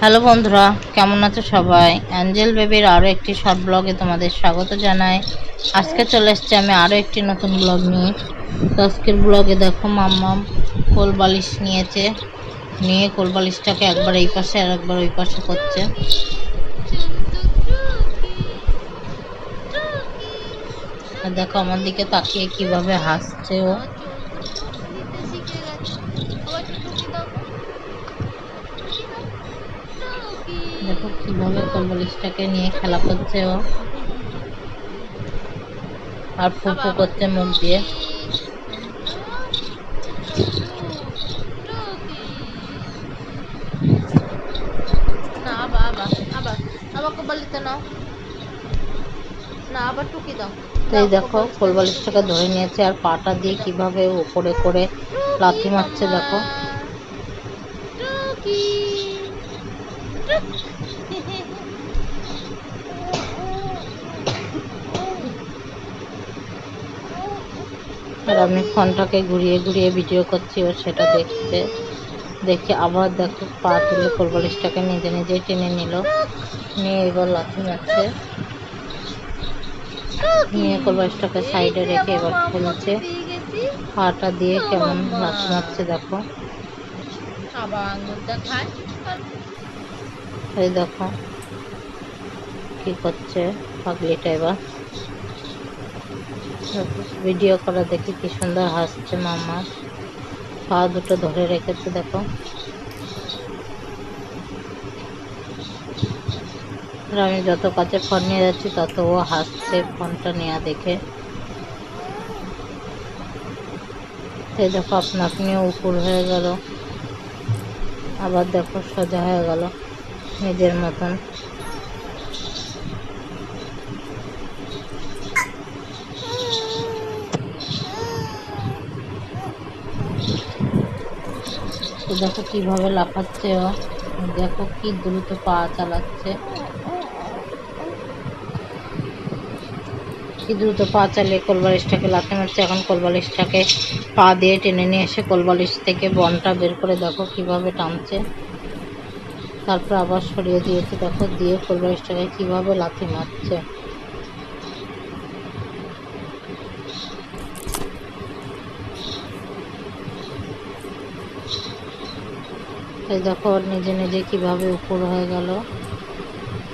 Hello বন্ধুরা, কেমন আছো সবাই? অ্যাঞ্জেল বেবির আরও একটি শর্ট ব্লগে তোমাদের স্বাগত জানাই। আজকে চলে এসছি আমি আরও একটি নতুন ব্লগ নিয়ে। তো আজকের ব্লগে দেখো মাম্মাম কোল বালিশ নিয়েছে। নিয়ে কোল বালিশটাকে একবার এই পাশে আর একবার ওই পাশে করছে। দেখো আমার দিকে তাকিয়ে কীভাবে হাসছে ও। দেখো কীভাবে কোল বালিশটাকে নিয়ে খেলা করছে ও। আর ফুফু করছে মুখ দিয়ে। এই দেখো কোলবালিশটাকে ধরে নিয়েছে আর পাটা দিয়ে কীভাবে উপরে করে লাথি মারছে দেখো। টুকি। আর আমি ফোনটাকে ঘুরিয়ে ঘুরিয়ে ভিডিও করছি ও সেটা দেখছে। দেখে আবার দেখো পা তুলে কোলবালিশটাকে নিজে নিজেই টেনে নিল। নিয়ে এবার লাথি মারছে। নিয়ে কোলবালিশটাকে সাইডে রেখে এবার খুলছে পাটা দিয়ে কেমন লাথি মারছে দেখো। আবার আঙুরটা খায়। এই দেখো। কি করছে পাগলিটা এবার? ভিডিও করা দেখি কি সুন্দর হাসছে মামা পা দুটো ধরে রেখেছে, দেখো। আমি যত কাছে ফোন নিয়ে যাচ্ছি, তত ও হাসছে ফোনটা নেওয়া দেখে। এই দেখো আপনা আপনিও উপর হয়ে গেল। আবার দেখো সোজা হয়ে গেল। নিজের মতন। দেখো কীভাবে লাফাচ্ছে ও। দেখো কি দ্রুত পা চালাচ্ছে। কি দ্রুত পা চালিয়ে কোলবালিশটাকে লাথি মারছে। এখন কোলবালিশটাকে পা দিয়ে টেনে নিয়ে এসে কোলবালিশ থেকে বনটা বের করে দেখো কীভাবে টানছে। তারপর আবার সরিয়ে দিয়েছে। দেখো দিয়ে কোলবালিশটাকে কীভাবে লাথি মারছে? এই দেখো নিজে নিজে কীভাবে উপর হয়ে গেল।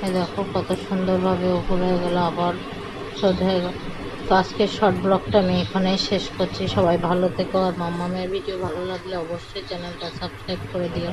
এই দেখো, কত সুন্দরভাবে উপর হয়ে গেল, আবার শোধ হয়ে গেল। তো আজকের শর্ট ব্লগটা আমি এখানেই শেষ করছি। সবাই ভালো থেকো। আর মাম্মামের ভিডিও ভালো লাগলে অবশ্যই চ্যানেলটা সাবস্ক্রাইব করে দিও।